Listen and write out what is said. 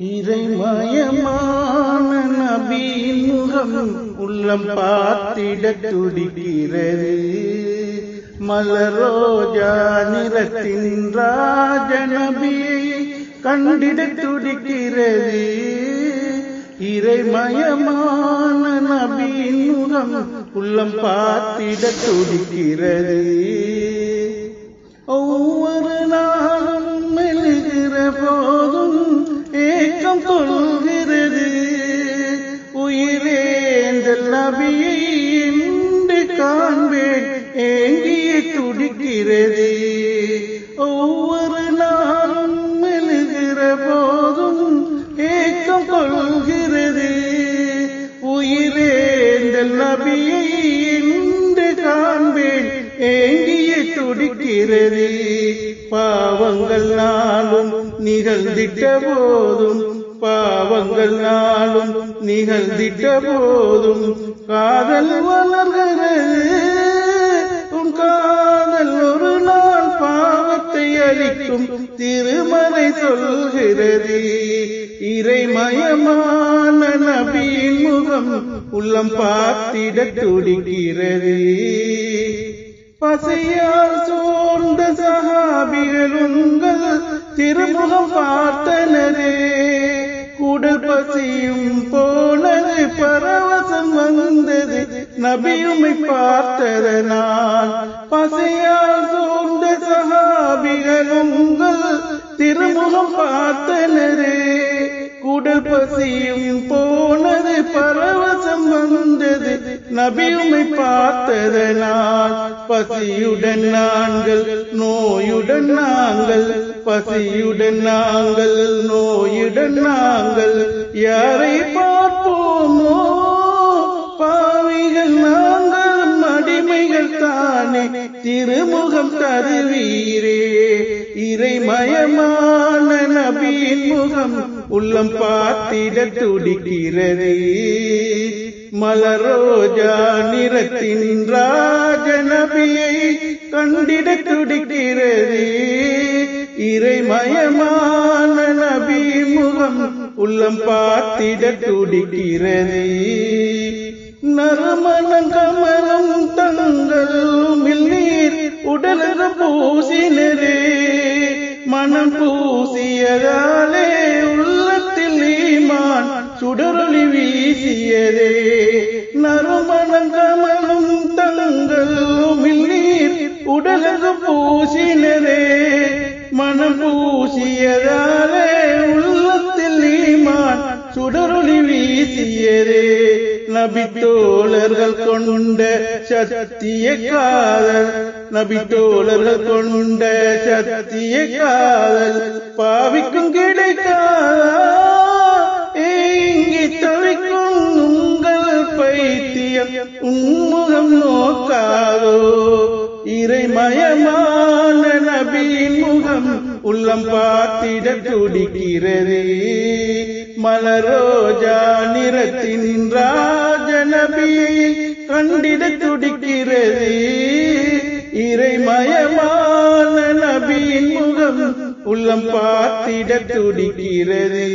இறைமயமான நபியின் முகம் உள்ளம் பார்த்திட துடிக்கிறது. மலரோஜா நிறத்தின் ராஜ நபியை கண்டிட துடிக்கிறது. இறைமயமான நபியின் முகம் உள்ளம் பார்த்திட துடிக்கிறது. ஓ ஏக்கம் கொள்கிறது. உயிரேந்தல் நபியை என்று காண்பேன். ஏங்கிய துடிக்கிறது. ஒவ்வொரு நாளும் மெழுகிற போதும் ஏக்கம் கொள்கிறது. உயிரேந்தல் நபியை என்று காண்பேன். ஏங்கிய துடிக்கிறது. பாவங்கள் நாளும் நிகழ்ந்திட்ட போதும் பாவங்கள் நாளும் நிகழ்ந்திட்ட போதும் காதல் வளர்கிறது உன் காதல் ஒரு நாள் பாவத்தை அளிக்கும் திருமலை சொல்கிறது. இறைமயமான நபியின் முகம் உள்ளம் பார்த்திட துடிக்கிறது. பசையால் சோர்ந்த சகாபிகள் உங்கள் திருமுகம் பார்த்தனரே. குடல் பசியும் போனது பரவசம் வந்தது. நபியுமை பார்த்ததனால் பசியால் சோர்ந்த சகாபிகள் உங்கள் திருமுகம் பார்த்தனரே. குடல் பசியும் போனது பரவ நபி உமை பார்த்ததனால் பசியுடன் நாங்கள் நோயுடன் நாங்கள் பசியுடன் நாங்கள் நோயுடன் நாங்கள். யாரை பார்ப்போமோ? பாவிகள் நாங்கள் அடிமைகள் தானே. திருமுகம் தருவீரே. இறைமயமான நபியின் முகம் உள்ளம் பார்த்திட துடிக்கிறதே. மலரோஜா நிறத்தின் ராஜநபியை கண்டிட துடிக்கிறது. இறைமயமான நபி முகம் உள்ளம் பார்த்திட துடிக்கிறது. நறுமணம் கமலம் தங்கள் நீர் உடலக பூசினரே மனம் பூசியதாலே உள்ள வீசியதே நறுமணம் கமலம் தங்கள் நீர் உடலக பூசினரே மனம் பூசியதாலே உள்ளத்தில் ஈமான் சுடரொளி வீசியதே. நபி தோழர்கள் கொண்ட சத்திய காதல் நபி தோழர்கள் கொண்ட சத்திய காதல் பாவிக்கும் கிடைக்காதா? இங்கி பைத்தியம் உன்முகம் நோக்காதோ? இறைமயமான நபியின் முகம் உள்ளம் பார்த்திட துடிக்கிறது. மலரோஜா நிறத்தின் ராஜ நபியை கண்டிட துடிக்கிறது. இறைமயமான நபியின் முகம் உள்ளம் பார்த்திட துடிக்கிறது.